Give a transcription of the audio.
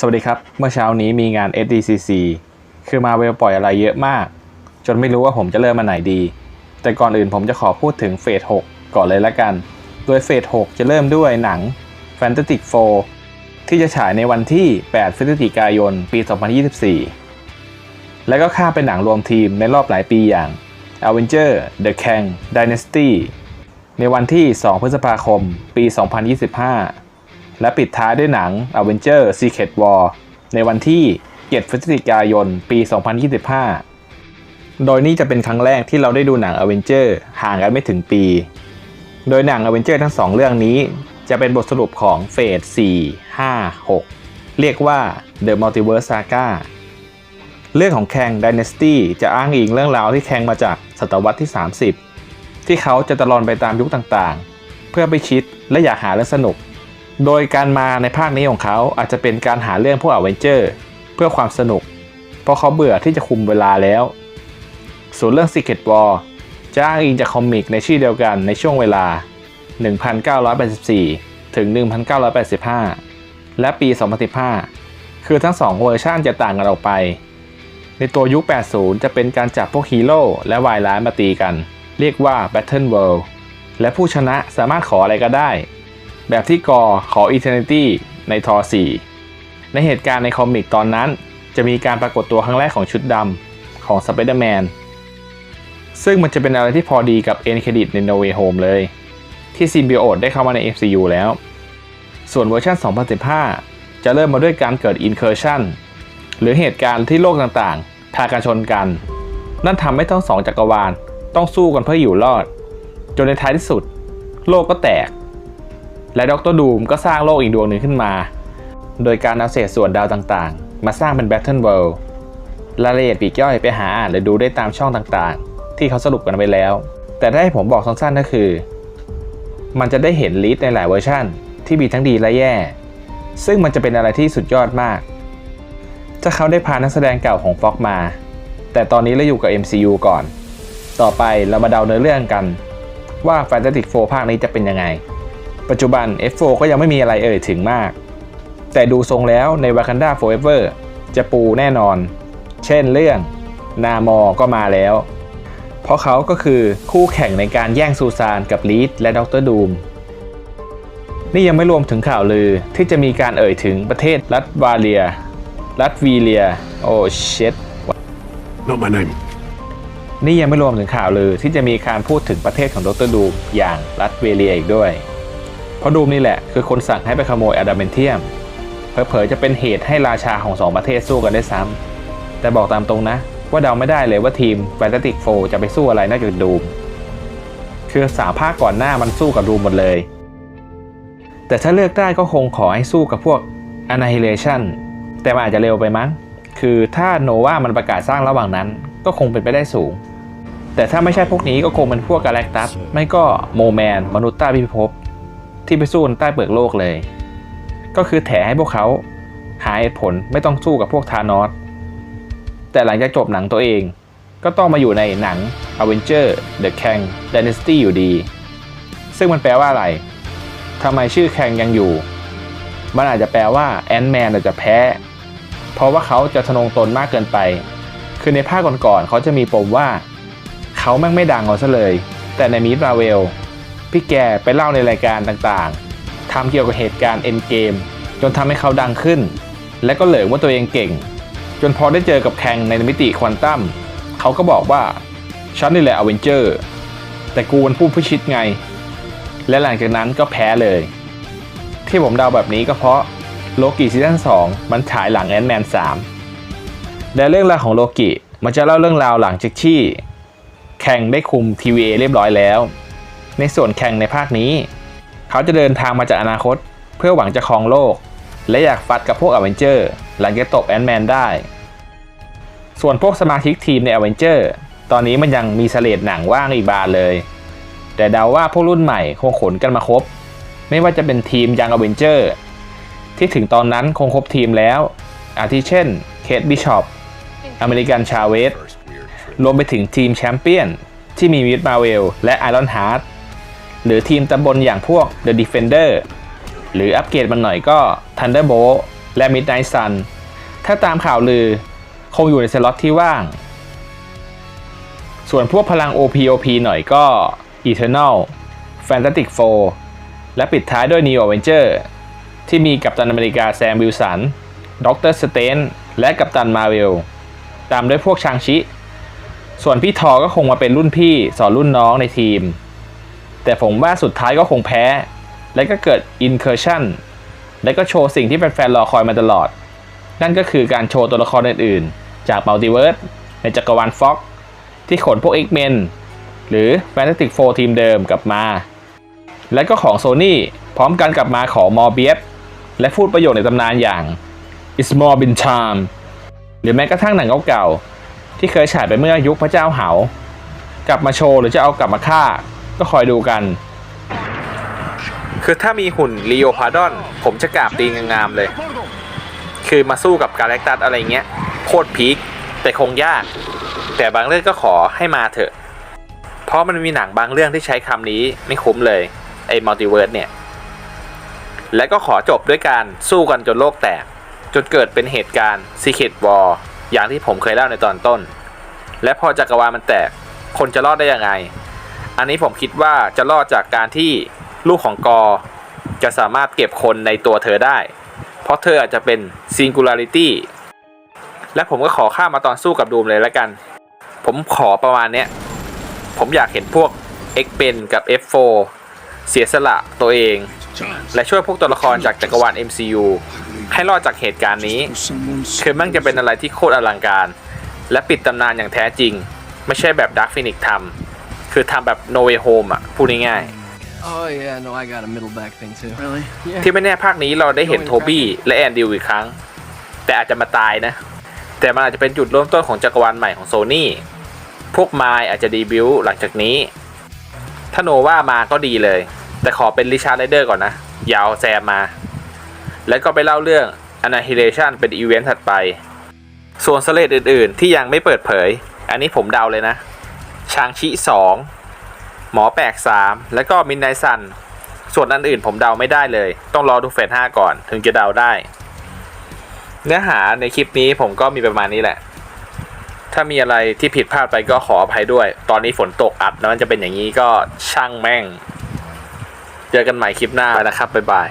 สวัสดีครับ เมื่อเช้านี้มีงาน SDCC คือมาเวลปล่อยอะไรเยอะมาก จนไม่รู้ว่าผมจะเริ่มมาไหนดี แต่ก่อนอื่นผมจะขอพูดถึงเฟส6ก่อนเลยละกัน โดยเฟส6จะเริ่มด้วยหนัง Fantastic Four ที่จะฉายในวันที่ 8 พฤศจิกายน ปี 2024 และก็ข้ามเป็นหนังรวมทีมในรอบหลายปีอย่าง Avenger The Kang Dynasty ในวันที่ 2 พฤษภาคม ปี 2025 และปิดท้ายด้วยหนัง Avenger Secret War ในวันที่ 7 พฤศจิกายน ปี 2025 โดยนี่จะเป็นครั้งแรกที่เราได้ดูหนัง Avenger ห่างกันไม่ถึงปี โดยหนัง Avenger ทั้งสองเรื่องนี้ จะเป็นบทสรุปของเฟส 4 5 6 เรียกว่า The Multiverse Saga เรื่องของแคง Dynasty จะอ้างอิงเรื่องราวที่แคงมาจากศตวรรษที่ 30 ที่เขาจะตะลอนไปตามยุคต่างๆ เพื่อไปคิดและอยากหาเรื่องสนุก โดยการมาในภาคนี้ของเขาอาจจะเป็นการหาเรื่องพวกอเวนเจอร์เพื่อความสนุก เพราะเขาเบื่อที่จะคุมเวลาแล้ว ส่วนเรื่อง Secret War จะอ้างอิงจากคอมิกในชื่อเดียวกันในช่วงเวลา 1984 ถึง 1985 และปี 2015 คือทั้งสองเวอร์ชันจะต่างกันออกไป ในตัวยุค 80 จะเป็นการจับพวกฮีโร่และวายร้ายมาตีกัน เรียกว่า Battle World และผู้ชนะสามารถขออะไรก็ได้ แบบที่กอขอ Eternity ในทอ 4 ในเหตุการณ์ในคอมิกตอนนั้น จะมีการปรากฏตัวครั้งแรกของชุดดำของ Spider-Man ซึ่งมันจะเป็นอะไรที่พอดีกับเอ็นเครดิตใน No Way Home เลย ที่ซิมบิโอตได้เข้ามาใน MCU แล้ว ส่วนเวอร์ชัน 2015 จะเริ่มมาด้วยการเกิด Incursion หรือเหตุการณ์ที่โลกต่างๆ พากันชนกัน นั่นทำให้ทั้งสองจักรวาลต้องสู้กันเพื่ออยู่รอด จนในท้ายที่สุด โลกก็แตก และดรดูมก็สร้างโลกอีกดวงหนึ่งขึ้นมา โดยการเอาเศษส่วนดาวต่างๆ มาสร้างเป็น Battle World รายละเอียดปีกย่อยไปหาอ่านหรือดูได้ตามช่องต่างๆ ที่เขาสรุปกันไว้แล้ว แต่ถ้าให้ผมบอกสั้นๆก็คือ มันจะได้เห็นลิสในหลายเวอร์ชันที่มีทั้งดีและแย่ ซึ่งมันจะเป็นอะไรที่สุดยอดมาก ถ้าเขาได้พานักแสดงเก่าของฟ็อกมา แต่ตอนนี้เราอยู่กับ MCU ก่อน ต่อไปเรามาเดาเนื้อเรื่องกัน ว่า Fantastic Four ภาคนี้จะเป็นยังไง ปัจจุบัน F4 ก็ยังไม่มีอะไรเอ่ยถึงมาก แต่ดูทรงแล้วใน Wakanda Forever จะปูแน่นอน เช่นเรื่องนามอก็มาแล้ว เพราะเขาก็คือคู่แข่งในการแย่งซูซานกับลีดและดรดูมนี่ยังไม่รวมถึงข่าวลือที่จะมีการเอ่ยถึงประเทศรัฐวาเลีย รัฐวีเลีย โอ้เช็ด Not my name. นี่ยังไม่รวมถึงข่าวลือที่จะมีการพูดถึงประเทศของดรดูมอย่างรัฐเวเลียอีกด้วยเพ ราะดูมนี่แหละคือคนสั่งให้ไปขโมยอะดามเมนเทียม เผลอๆจะเป็นเหตุให้ราชาของสองประเทศสู้กันได้ซ้ำแต่บอกตามตรงนะ ว่าเดาไม่ได้เลยว่าทีม Fantastic Four จะไปสู้อะไรนอกจากดูม คือสามภาคก่อนหน้ามันสู้กับดูมหมดเลย แต่ถ้าเลือกได้ก็คงขอให้สู้กับพวก Annihilation แต่มันอาจจะเร็วไปมั้ง คือถ้าโนวามันประกาศสร้างระหว่างนั้น ก็คงเป็นไปได้สูง แต่ถ้าไม่ใช่พวกนี้ก็คงเป็นพวกกาแล็กตัส ไม่ก็โมแมน มนุษย์ใต้พิภพ ที่ไปสู้ใต้เปลือกโลกเลย ก็คือแถให้พวกเขาหาเหตุผลไม่ต้องสู้กับพวกธานอสแต่หลังจากจบหนังตัวเอง ก็ต้องมาอยู่ในหนัง Avenger The Kang Dynasty อยู่ดี ซึ่งมันแปลว่าอะไรทำไมชื่อแคงยังอยู่ มันอาจจะแปลว่าแอนด์แมนอาจจะแพ้ เพราะว่าเขาจะทะนงตนมากเกินไป คือในภาคก่อนๆเขาจะมีปมว่า เขาแม่งไม่ดังเอาซะเลย แต่ในมีดราเวล พี่แกไปเล่าในรายการต่างๆทำเกี่ยวกับเหตุการณ์เอ็นเกมจนทำให้เขาดังขึ้น และก็เหลิงว่าตัวเองเก่ง จนพอได้เจอกับแคงในมิติควอนตัมเขาก็บอกว่าฉันนี่แหละอเวนเจอร์แต่กูมันผู้พิชิตไง และหลังจากนั้นก็แพ้เลย ที่ผมเดาแบบนี้ก็เพราะโลกิซีซั่น2มันฉายหลังแอนแมน3และเรื่องราวของโลกิมันจะเล่าเรื่องราวหลังจากที่แข่งได้คุม TVA เรียบร้อยแล้ว ในส่วนแข่งในภาคนี้ เขาจะเดินทางมาจากอนาคต เพื่อหวังจะครองโลก และอยากฟัดกับพวกอเวนเจอร์หลังจากตบแอนด์แมนได้ ส่วนพวกสมาชิกทีมในอเวนเจอร์ตอนนี้มันยังมีเสลดหนังว่างอีกบานเลย แต่เดาว่าพวกรุ่นใหม่คงขนกันมาครบ ไม่ว่าจะเป็นทีมยังอเวนเจอร์ที่ถึงตอนนั้นคงครบทีมแล้ว อาทิเช่น เคทบิชอปอเมริกันชาเวสรวมไปถึงทีมแชมเปี้ยนที่มีวิดมาเวลและไอรอนฮาร์ด หรือทีมตำบลอย่างพวก The Defender หรืออัปเกรดมันหน่อยก็ Thunderbolt และ Midnight Sun ถ้าตามข่าวลือ คงอยู่ในสล็อตที่ว่าง ส่วนพวกพลัง OPOP หน่อยก็ Eternal Fantastic Four และปิดท้ายด้วย Neo Avenger ที่มีกัปตันอเมริกาแซมวิลสันด็อกเตอร์สเตนและกัปตันมาเวล ตามด้วยพวกชางชิ ส่วนพี่ทอก็คงมาเป็นรุ่นพี่สอนรุ่นน้องในทีม แต่ผมว่าสุดท้ายก็คงแพ้ และก็เกิด Incursion และก็โชว์สิ่งที่แฟนๆรอคอยมาตลอด นั่นก็คือการโชว์ตัวละครอื่นๆ จากมัลติเวิร์สในจักรวาลฟ็อกที่ขนพวก X-Men หรือ Fantastic Four ทีมเดิมกลับมา และก็ของ Sony พร้อมกันกลับมาของมอร์เบียสและพูดประโยคในตำนานอย่าง It's more been time หรือแม้กระทั่งหนังเก่าๆที่เคยฉายไปเมื่อยุคพระเจ้าเหากลับมาโชว์หรือจะเอากลับมาฆ่า ก็คอยดูกัน คือถ้ามีหุ่นลีโอพาดอน ผมจะกราบตีงามๆเลย คือมาสู้กับกาแล็กตัสอะไรเงี้ย โคตรพีคแต่คงยาก แต่บางเรื่องก็ขอให้มาเถอะ เพราะมันมีหนังบางเรื่องที่ใช้คำนี้ไม่คุ้มเลย ไอ้มัลติเวิร์สเนี่ย และก็ขอจบด้วยการสู้กันจนโลกแตก จนเกิดเป็นเหตุการณ์ Secret War อย่างที่ผมเคยเล่าในตอนต้น และพอจักรวาลมันแตก คนจะรอดได้ยังไง อันนี้ผมคิดว่าจะรอดจากการที่ลูกของกอ จะสามารถเก็บคนในตัวเธอได้ เพราะเธออาจจะเป็น Singularity และผมก็ขอข้ามมาตอนสู้กับดูมเลยแล้วกัน ผมขอประมาณเนี้ย ผมอยากเห็นพวก x p e n กับ F4 เสียสละตัวเอง และช่วยพวกตัวละครจากจักรวาล MCU ให้รอดจากเหตุการณ์นี้ คือมันจะเป็นอะไรที่โคตรอลังการ และปิดตำนานอย่างแท้จริง ไม่ใช่แบบ Dark Phoenix ทำ คือทำแบบ No Way Home อะ พูดง่าย Oh yeah, no, I got a middle back thing too. Really? Yeah. ๆที่ไม่แน่ภาคนี้เราได้เห็นโทบี้และแอนดิวอีกครั้ง แต่อาจจะมาตายนะ แต่มันอาจจะเป็นจุดเริ่มต้นของจักรวาลใหม่ของโซนี่พวกไมล์อาจจะดีบิวต์หลังจากนี้ ถ้าโนว่ามาก็ดีเลย แต่ขอเป็นริชาร์ดไรเดอร์ก่อนนะอยาวแซมมา แล้วก็ไปเล่าเรื่อง Annihilation เป็นอีเวนต์ถัดไป ส่วนสเลดอื่นๆ ที่ยังไม่เปิดเผย อันนี้ผมเดาเลยนะ ชางชิ2หมอแปลก3แล้วก็มินไนซัน ส่วนอันอื่นผมเดาไม่ได้เลย ต้องรอดูเฟส5ก่อนถึงจะเดาได้ เนื้อหาในคลิปนี้ผมก็มีประมาณนี้แหละ ถ้ามีอะไรที่ผิดพลาดไปก็ขออภัยด้วย ตอนนี้ฝนตกอัดแล้วมันจะเป็นอย่างนี้ก็ช่างแม่ง เจอกันใหม่คลิปหน้านะครับบ๊ายบาย